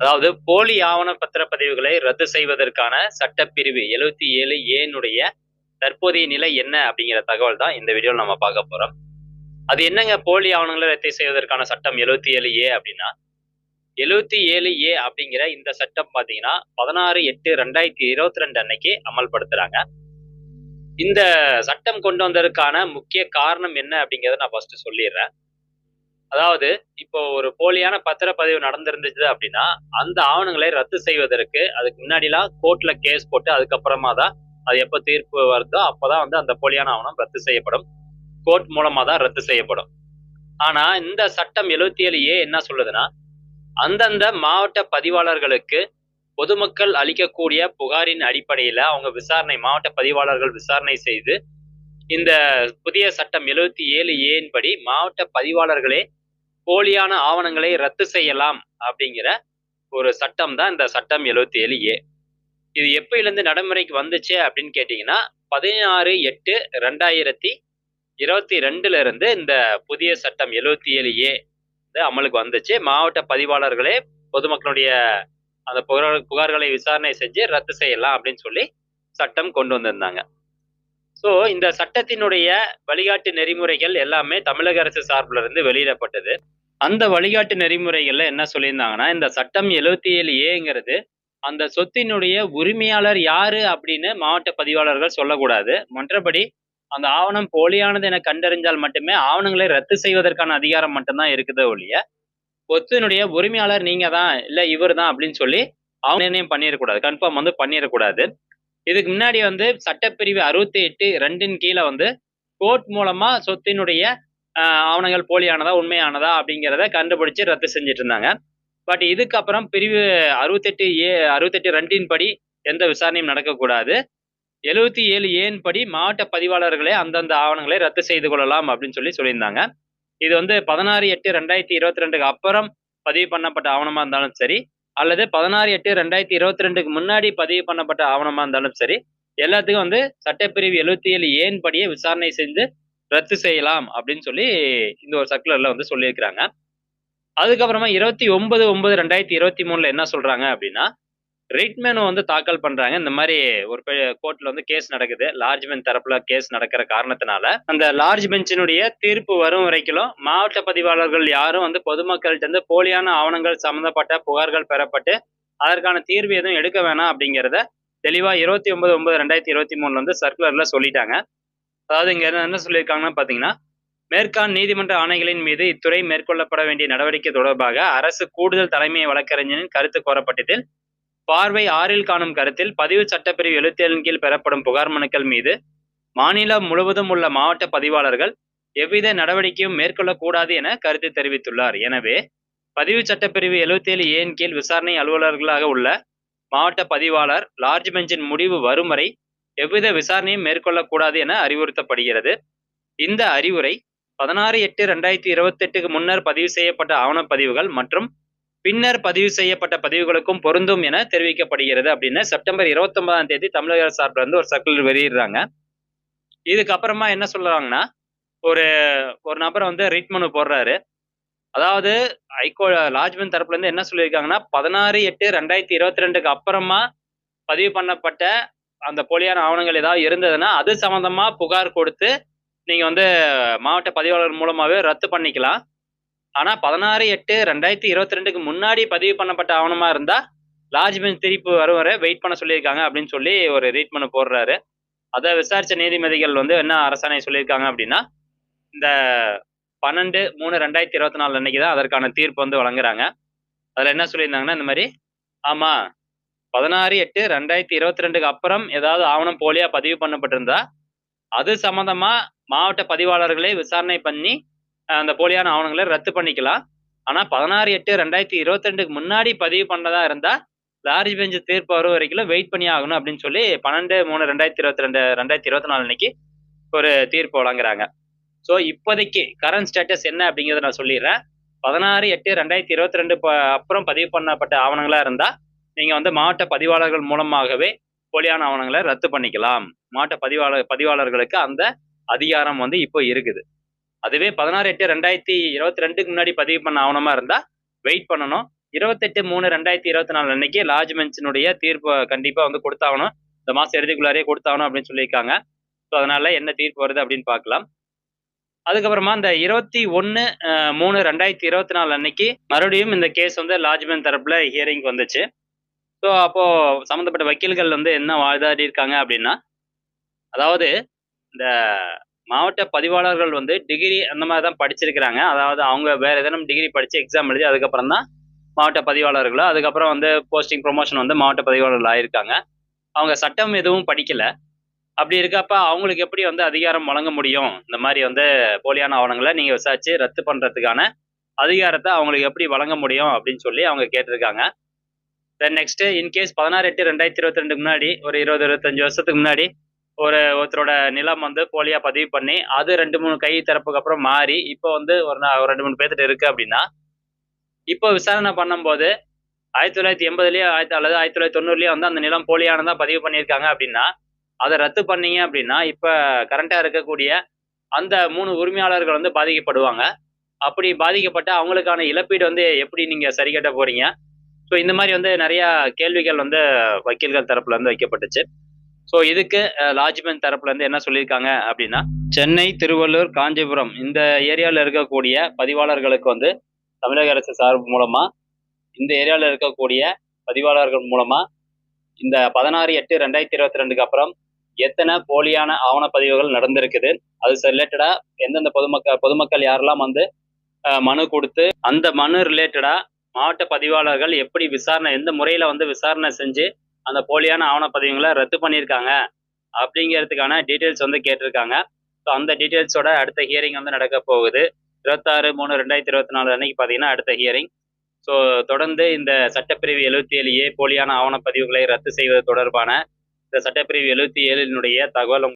அதாவது போலி ஆவண பத்திரப்பதிவுகளை ரத்து செய்வதற்கான சட்டப்பிரிவு எழுபத்தி ஏழு ஏனுடைய தற்போதைய நிலை என்ன அப்படிங்கிற தகவல் தான் இந்த வீடியோவில் நம்ம பார்க்க போறோம். அது என்னங்க போலி ஆவணங்களை ரத்து செய்வதற்கான சட்டம் எழுபத்தி ஏழு ஏ அப்படின்னா? எழுபத்தி ஏழு ஏ அப்படிங்கிற இந்த சட்டம் பாத்தீங்கன்னா பதினாறு எட்டு ரெண்டாயிரத்தி இருபத்தி ரெண்டு அன்னைக்கு அமல்படுத்துறாங்க. இந்த சட்டம் கொண்டு வந்ததற்கான முக்கிய காரணம் என்ன அப்படிங்கிறத நான் ஃபர்ஸ்ட் சொல்லிடுறேன். அதாவது இப்போ ஒரு போலியான பத்திரப்பதிவு நடந்திருந்துச்சு அப்படின்னா அந்த ஆவணங்களை ரத்து செய்வதற்கு அதுக்கு முன்னாடிலாம் கோர்ட்ல கேஸ் போட்டு அதுக்கப்புறமா தான் அது எப்போ தீர்ப்பு வருதோ அப்போதான் வந்து அந்த போலியான ஆவணம் ரத்து செய்யப்படும். கோர்ட் மூலமா தான் ரத்து செய்யப்படும். ஆனா இந்த சட்டம் எழுபத்தி ஏழு ஏ என்ன சொல்லுதுன்னா அந்தந்த மாவட்ட பதிவாளர்களுக்கு பொதுமக்கள் அளிக்கக்கூடிய புகாரின் அடிப்படையில அவங்க விசாரணை மாவட்ட பதிவாளர்கள் விசாரணை செய்து இந்த புதிய சட்டம் எழுபத்தி ஏழு ஏன் படி மாவட்ட பதிவாளர்களே போலியான ஆவணங்களை ரத்து செய்யலாம் அப்படிங்கிற ஒரு சட்டம் தான் இந்த சட்டம் எழுபத்தி ஏழு ஏ. இது எப்பயிலிருந்து நடைமுறைக்கு வந்துச்சு அப்படின்னு கேட்டிங்கன்னா பதினாறு எட்டு ரெண்டாயிரத்தி இருபத்தி ரெண்டுல இருந்து இந்த புதிய சட்டம் எழுபத்தி ஏழு ஏ அமலுக்கு வந்துச்சு. மாவட்ட பதிவாளர்களே பொதுமக்களுடைய அந்த புகார் புகார்களை விசாரணை செஞ்சு ரத்து செய்யலாம் அப்படின்னு சொல்லி சட்டம் கொண்டு வந்திருந்தாங்க. ஸோ இந்த சட்டத்தினுடைய வழிகாட்டு நெறிமுறைகள் எல்லாமே தமிழக அரசு சார்பில் இருந்து வெளியிடப்பட்டது. அந்த வழிகாட்டு நெறிமுறைகள்ல என்ன சொல்லியிருந்தாங்கன்னா இந்த சட்டம் எழுபத்தி ஏழு ஏங்கிறது அந்த சொத்தினுடைய உரிமையாளர் யாரு அப்படின்னு மாவட்ட பதிவாளர்கள் சொல்லக்கூடாது. மற்றபடி அந்த ஆவணம் போலியானது என கண்டறிஞ்சால் மட்டுமே ஆவணங்களை ரத்து செய்வதற்கான அதிகாரம் மட்டும்தான் இருக்குதோ ஒழிய சொத்தினுடைய உரிமையாளர் நீங்க தான் இல்ல இவர் தான் அப்படின்னு சொல்லி அவங்க நிர்ணயம் பண்ணிடக்கூடாது கன்ஃபார்ம் வந்து பண்ணிடக்கூடாது இதுக்கு முன்னாடி வந்து சட்டப்பிரிவு அறுபத்தி எட்டு ரெண்டின் கீழே வந்து கோர்ட் மூலமா சொத்தினுடைய ஆவணங்கள் போலியானதா உண்மையானதா அப்படிங்கிறத கண்டுபிடிச்சு ரத்து செஞ்சுட்டு இருந்தாங்க பட் இதுக்கப்புறம் பிரிவு அறுபத்தெட்டு ஏ அறுபத்தெட்டு ரெண்டின் படி எந்த விசாரணையும் நடக்கக்கூடாது. எழுபத்தி ஏழு ஏன் படி மாவட்ட பதிவாளர்களே அந்தந்த ஆவணங்களை ரத்து செய்து கொள்ளலாம் அப்படின்னு சொல்லி சொல்லியிருந்தாங்க. இது வந்து பதினாறு எட்டு ரெண்டாயிரத்தி இருபத்தி ரெண்டுக்கு அப்புறம் பதிவு பண்ணப்பட்ட ஆவணமாக இருந்தாலும் சரி அல்லது பதினாறு எட்டு ரெண்டாயிரத்தி இருபத்தி ரெண்டுக்கு முன்னாடி பதிவு பண்ணப்பட்ட ஆவணமாக இருந்தாலும் சரி எல்லாத்துக்கும் வந்து சட்டப்பிரிவு எழுபத்தி ஏழு ஏன் படியே விசாரணை செஞ்சு ரத்து செய்யலாம் அப்படின்னு சொல்லி இந்த ஒரு சர்க்குலர்ல வந்து சொல்லியிருக்கிறாங்க. அதுக்கப்புறமா இருபத்தி ஒன்பது ஒன்பது ரெண்டாயிரத்தி இருபத்தி மூணுல என்ன சொல்றாங்க அப்படின்னா ரிட் வந்து தாக்கல் பண்றாங்க. இந்த மாதிரி ஒரு கோர்ட்ல வந்து கேஸ் நடக்குது. லார்ஜ் பெஞ்ச் தரப்புல கேஸ் நடக்கிற காரணத்தினால அந்த லார்ஜ் பெஞ்சினுடைய தீர்ப்பு வரும் வரைக்கும் மாவட்ட பதிவாளர்கள் யாரும் வந்து பொதுமக்கள்கிட்ட இருந்து போலியான ஆவணங்கள் சம்பந்தப்பட்ட புகார்கள் பெறப்பட்டு அதற்கான தீர்வு எதுவும் எடுக்க வேணாம் அப்படிங்கிறத தெளிவா இருபத்தி ஒன்பது ஒன்பது ரெண்டாயிரத்தி இருபத்தி மூணுல வந்து சர்க்குலர்ல சொல்லிட்டாங்க. அதாவது இங்க என்ன சொல்லியிருக்காங்கன்னா பாத்தீங்கன்னா மேற்கான் நீதிமன்ற ஆணைகளின் மீது இத்துறை மேற்கொள்ளப்பட வேண்டிய நடவடிக்கை தொடர்பாக அரசு கூடுதல் தலைமை வழக்கறிஞரின் கருத்து கோரப்பட்டதில் பார்வை ஆறில் காணும் கருத்தில் பதிவு சட்டப்பிரிவு எழுபத்தி ஏழின் கீழ் பெறப்படும் புகார் மனுக்கள் மீது மாநிலம் முழுவதும் உள்ள மாவட்ட பதிவாளர்கள் எவ்வித நடவடிக்கையும் மேற்கொள்ளக்கூடாது என கருத்து தெரிவித்துள்ளார். எனவே பதிவு சட்டப்பிரிவு எழுபத்தி ஏழு ஏன் கீழ் விசாரணை அலுவலர்களாக உள்ள மாவட்ட பதிவாளர் லார்ஜ் பெஞ்சின் முடிவு வரும் வரை எவ்வித விசாரணையும் மேற்கொள்ளக்கூடாது என அறிவுறுத்தப்படுகிறது. இந்த அறிவுரை பதினாறு எட்டு ரெண்டாயிரத்தி இருபத்தி எட்டுக்கு முன்னர் பதிவு செய்யப்பட்ட ஆவணப்பதிவுகள் மற்றும் பின்னர் பதிவு செய்யப்பட்ட பதிவுகளுக்கும் பொருந்தும் என தெரிவிக்கப்படுகிறது அப்படின்னு செப்டம்பர் இருபத்தொன்பதாம் தேதி தமிழக அரசு சார்பில் இருந்து ஒரு சர்க்குலர் வெளியிடுறாங்க. இதுக்கப்புறமா என்ன சொல்றாங்கன்னா ஒரு ஒரு நபர் வந்து ரிட் மனு போடுறாரு. அதாவது ஐகோ லாஜ்மென் தரப்புல இருந்து என்ன சொல்லியிருக்காங்கன்னா பதினாறு எட்டு ரெண்டாயிரத்தி இருபத்தி ரெண்டுக்கு அப்புறமா பதிவு பண்ணப்பட்ட அந்த போலியான ஆவணங்கள் ஏதாவது இருந்ததுன்னா அது சம்பந்தமா புகார் கொடுத்து நீங்க வந்து மாவட்ட பதிவாளர் மூலமாவே ரத்து பண்ணிக்கலாம். ஆனா பதினாறு எட்டு ரெண்டாயிரத்தி இருபத்தி ரெண்டுக்கு முன்னாடி பதிவு பண்ணப்பட்ட ஆவணமா இருந்தா லார்ஜ் பெஞ்ச் திருப்பி வரும் வரை வெயிட் பண்ண சொல்லியிருக்காங்க அப்படின்னு சொல்லி ஒரு ரீட் பண்ண போடுறாரு. அதை விசாரிச்ச நீதிபதிகள் வந்து என்ன அரசாணை சொல்லியிருக்காங்க அப்படின்னா இந்த பன்னெண்டு மூணு ரெண்டாயிரத்தி இருபத்தி நாலு அன்னைக்கு தான் அதற்கான தீர்ப்பு வந்து வழங்குறாங்க. அதில் என்ன சொல்லியிருந்தாங்கன்னா இந்த மாதிரி ஆமாம் பதினாறு எட்டு ரெண்டாயிரத்தி இருபத்தி ரெண்டுக்கு அப்புறம் ஏதாவது ஆவணம் போலியா பதிவு பண்ணப்பட்டிருந்தா அது சம்பந்தமா மாவட்ட பதிவாளர்களே விசாரணை பண்ணி அந்த போலியான ஆவணங்களை ரத்து பண்ணிக்கலாம். ஆனா பதினாறு எட்டு ரெண்டாயிரத்தி இருபத்தி ரெண்டுக்கு முன்னாடி பதிவு பண்ணதா இருந்தா லாரி பெஞ்ச் தீர்ப்பு வரும் வரைக்கும் வெயிட் பண்ணி ஆகணும் அப்படின்னு சொல்லி பன்னெண்டு மூணு ரெண்டாயிரத்தி இருபத்தி ரெண்டு ரெண்டாயிரத்தி இருபத்தி நாலு அன்னைக்கு ஒரு தீர்ப்பு வழங்குறாங்க. ஸோ இப்போதைக்கு கரண்ட் ஸ்டேட்டஸ் என்ன அப்படிங்கிறத நான் சொல்லிடுறேன். பதினாறு எட்டு ரெண்டாயிரத்தி இருபத்தி ரெண்டு அப்புறம் பதிவு பண்ணப்பட்ட ஆவணங்களா இருந்தா நீங்கள் வந்து மாவட்ட பதிவாளர்கள் மூலமாகவே போலியான ஆவணங்களை ரத்து பண்ணிக்கலாம். மாவட்ட பதிவாளர் பதிவாளர்களுக்கு அந்த அதிகாரம் வந்து இப்போ இருக்குது. அதுவே பதினாறு எட்டு ரெண்டாயிரத்தி இருபத்தி ரெண்டுக்கு முன்னாடி பதிவு பண்ண ஆவணமா இருந்தா வெயிட் பண்ணணும். இருபத்தெட்டு மூணு ரெண்டாயிரத்தி இருபத்தி நாலு அன்னைக்கு லார்ஜ் பெஞ்சினுடைய தீர்ப்பு கண்டிப்பா வந்து கொடுத்தாகணும். இந்த மாசம் இறுதிக்குள்ளாரே கொடுத்தாகணும் அப்படின்னு சொல்லியிருக்காங்க. ஸோ அதனால என்ன தீர்ப்பு வருது அப்படின்னு பார்க்கலாம். அதுக்கப்புறமா இந்த இருபத்தி ஒன்று மூணு ரெண்டாயிரத்தி இருபத்தி நாலு அன்னைக்கு மறுபடியும் இந்த கேஸ் வந்து லார்ஜ் பெஞ்ச் தரப்புல ஹியரிங் வந்துச்சு. ஸோ அப்போ சம்மந்தப்பட்ட வக்கீல்கள் வந்து என்ன வாதாடி இருக்காங்க அப்படின்னா அதாவது இந்த மாவட்ட பதிவாளர்கள் வந்து டிகிரி அந்த மாதிரி தான் படிச்சிருக்கிறாங்க. அதாவது அவங்க வேற எதனும் டிகிரி படிச்சு எக்ஸாம் எழுதி அதுக்கப்புறம் தான் மாவட்ட பதிவாளர்களோ அதுக்கப்புறம் வந்து போஸ்டிங் ப்ரொமோஷன் வந்து மாவட்ட பதிவாளர்கள் ஆயிருக்காங்க. அவங்க சட்டம் எதுவும் படிக்கல. அப்படி இருக்கப்ப அவங்களுக்கு எப்படி வந்து அதிகாரம் வழங்க முடியும்? இந்த மாதிரி வந்து போலியான ஆவணங்களை நீங்க விசாரிச்சு ரத்து பண்றதுக்கான அதிகாரத்தை அவங்களுக்கு எப்படி வழங்க முடியும் அப்படின்னு சொல்லி அவங்க கேட்டிருக்காங்க. தென் நெக்ஸ்ட் இன்கேஸ் பதினாறு எட்டு ரெண்டாயிரத்தி இருபத்தி ரெண்டு முன்னாடி ஒரு இருபது இருபத்தஞ்சு வருஷத்துக்கு முன்னாடி ஒரு ஒருத்தரோட நிலம் வந்து போலியா பதிவு பண்ணி அது ரெண்டு மூணு கை திறப்புக்கு அப்புறம் மாறி இப்போ வந்து ஒரு நா- ஒரு ரெண்டு மூணு பேர்த்துட்டு இருக்கு அப்படின்னா இப்போ விசாரணை பண்ணும்போது ஆயிரத்தி தொள்ளாயிரத்தி எண்பதுலயே ஆயிரத்தி அல்லது ஆயிரத்தி தொள்ளாயிரத்தி தொண்ணூறுலயே வந்து அந்த நிலம் போலியானதா பதிவு பண்ணியிருக்காங்க அப்படின்னா அதை ரத்து பண்ணீங்க அப்படின்னா இப்போ கரண்டா இருக்கக்கூடிய அந்த மூணு உரிமையாளர்கள் வந்து பாதிக்கப்படுவாங்க. அப்படி பாதிக்கப்பட்ட அவங்களுக்கான இழப்பீடு வந்து எப்படி நீங்க சரி கட்ட போறீங்க? ஸோ இந்த மாதிரி வந்து நிறைய கேள்விகள் வந்து வக்கீல்கள் தரப்புல இருந்து வைக்கப்பட்டுச்சு. ஸோ இதுக்கு லாஜ்மெண்ட் தரப்புல இருந்து என்ன சொல்லியிருக்காங்க அப்படின்னா சென்னை திருவள்ளூர் காஞ்சிபுரம் இந்த ஏரியாவில் இருக்கக்கூடிய பதிவாளர்களுக்கு வந்து தமிழக அரசு சார்பு மூலமா இந்த ஏரியாவில் இருக்கக்கூடிய பதிவாளர்கள் மூலமா இந்த பதினாறு எட்டு ரெண்டாயிரத்தி இருபத்தி ரெண்டுக்கு அப்புறம் எத்தனை போலியான ஆவணப்பதிவுகள் நடந்திருக்குது? அது ரிலேட்டடா எந்தெந்த பொதுமக்கள் பொதுமக்கள் யாரெல்லாம் வந்து மனு கொடுத்து அந்த மனு ரிலேட்டடா மாவட்ட பதிவாளர்கள் எப்படி விசாரணை எந்த முறையில வந்து விசாரணை செஞ்சு அந்த போலியான ஆவணப்பதிவுகளை ரத்து பண்ணியிருக்காங்க அப்படிங்கிறதுக்கான டீட்டெயில்ஸ் வந்து கேட்டிருக்காங்க. ஸோ அந்த டீட்டெயில்ஸோட அடுத்த ஹியரிங் வந்து நடக்க போகுது. இருபத்தாறு மூணு ரெண்டாயிரத்தி இருபத்தி நாலு அன்னைக்கு பார்த்தீங்கன்னா அடுத்த ஹியரிங் ஸோ தொடர்ந்து இந்த சட்டப்பிரிவு எழுபத்தி ஏழு ஏ போலியான ஆவணப்பதிவுகளை ரத்து செய்வது தொடர்பான இந்த சட்டப்பிரிவு எழுபத்தி ஏழினுடைய தகவல்